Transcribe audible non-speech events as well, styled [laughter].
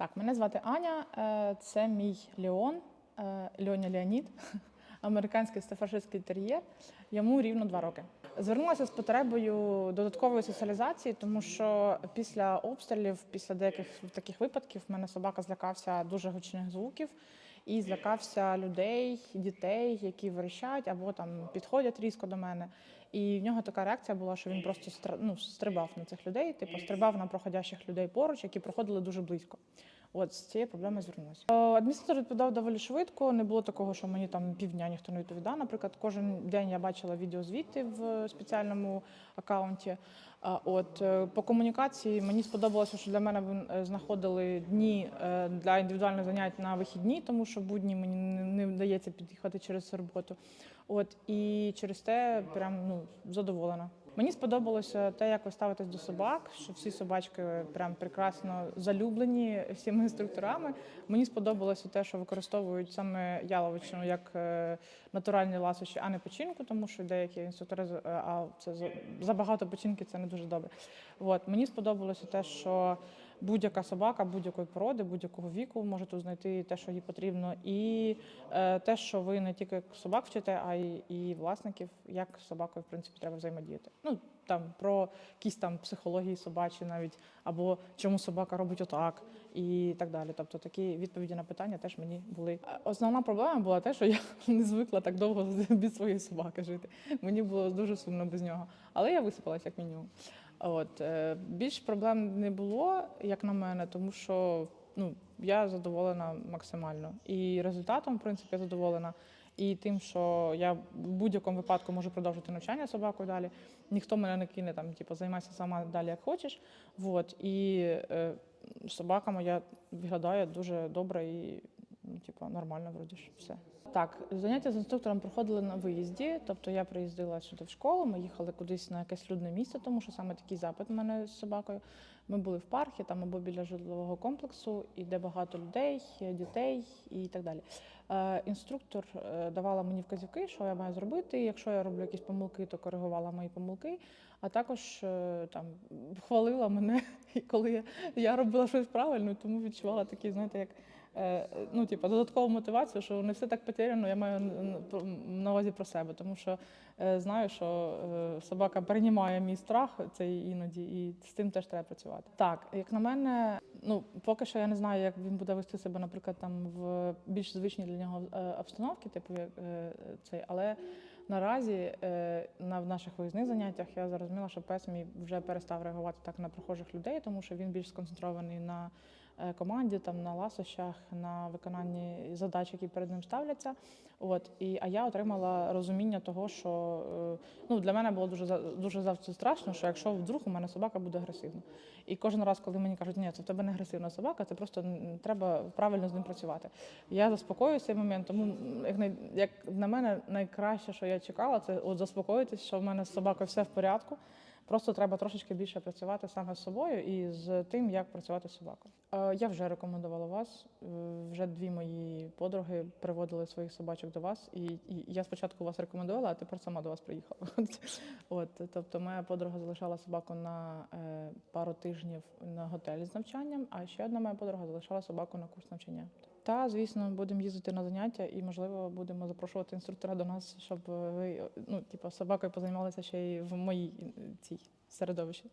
Так, мене звати Аня, е, це мій Леон, е, Льоня Леонід, [laughs] американський стафаршистський тер'єр. Йому рівно два роки. Звернулася з потребою додаткової соціалізації, тому що після обстрілів, після деяких таких випадків, в мене собака злякався дуже гучних звуків і злякався людей, дітей, які верещать або там підходять різко до мене. І в нього така реакція була, що він просто ну, стрибав на цих людей, типу стрибав на проходящих людей поруч, які проходили дуже близько. От з цією проблемою звернулася. Е, Адміністратор відповідав доволі швидко. Не було такого, що мені там півдня ніхто не відповідав. Наприклад, кожен день я бачила відеозвіти в спеціальному акаунті. А От е, по комунікації мені сподобалося, що для мене е, знаходили дні е, для індивідуальних занять на вихідні, тому що будні мені не вдається під'їхати через роботу. От і через те прям ну задоволена. Мені сподобалося те, як ви ставитесь до собак, що всі собачки прям прекрасно залюблені всіми інструкторами. Мені сподобалося те, що використовують саме яловичину як е, натуральні ласощі, а не печінку, тому що деякі інструктори е, а це за- забагато печінки це не дуже добре. От мені сподобалося те, що будь-яка собака будь-якої породи, будь-якого віку може тут знайти те, що їй потрібно, і е, те, що ви не тільки собак вчите, а й і власників, як з собакою в принципі треба взаємодіяти. Ну там про якісь там психології собачі, навіть або чому собака робить отак, і так далі. Тобто такі відповіді на питання теж мені були. Е, Основна проблема була те, що я [laughs] не звикла так довго [laughs] без своєї собаки жити. Мені було дуже сумно без нього, але я висипалась як мінімум. От е, більш проблем не було, як на мене, тому що ну я задоволена максимально. І результатом, в принципі, задоволена. І тим, що я в будь-якому випадку можу продовжити навчання собакою далі. Ніхто мене не кине там, типу, займайся сама далі, як хочеш. Вот. І е, собака моя виглядає дуже добре і типу, нормально, вроді ж все. Так, заняття з інструктором проходили на виїзді, тобто я приїздила сюди в школу, ми їхали кудись на якесь людне місце, тому що саме такий запит в мене з собакою. Ми були в парку, там або біля житлового комплексу, і де багато людей, дітей і так далі. Е, інструктор е, давала мені вказівки, що я маю зробити. Якщо я роблю якісь помилки, то коригувала мої помилки. А також е, там хвалила мене, [laughs] коли я, робила щось правильно, тому відчувала такий, знаєте, як ну, типу, додаткову мотивацію, що не все так потеряно, я маю на- увазі про себе, тому що е, знаю, що е, собака переймає мій страх цей іноді, і з цим теж треба працювати. Так, як на мене, ну поки що я не знаю, як він буде вести себе, наприклад, там в більш звичній для нього е, обстановки, типу як е, цей, але. Наразі е, на наших виїзних заняттях я зрозуміла, що пес мій вже перестав реагувати так на прохожих людей, тому що він більш сконцентрований на е, команді, там на ласощах, на виконанні задач, які перед ним ставляться. От і а я отримала розуміння того, що е, ну для мене було дуже дуже завжди страшно, що якщо вдруг у мене собака буде агресивна. І кожен раз, коли мені кажуть, ні, це в тебе не агресивна собака, це просто треба правильно з ним працювати. Я заспокоююся цей момент, тому як, як на мене найкраще, що я чекала, це от заспокоїтись, що в мене з собакою все в порядку. Просто треба трошечки більше працювати саме з собою і з тим, як працювати з собакою. Е, Я вже рекомендувала вас. е, Вже дві мої подруги приводили своїх собачок до вас, і, і я спочатку вас рекомендувала, а тепер сама до вас приїхала. [laughs] От, тобто, моя подруга залишала собаку на е, пару тижнів на готелі з навчанням, а ще одна моя подруга залишала собаку на курс навчання. Та, звісно, будемо їздити на заняття і, можливо, будемо запрошувати інструктора до нас, щоб ви ну, типу, собакою позаймалися ще й в моїй цій середовищі.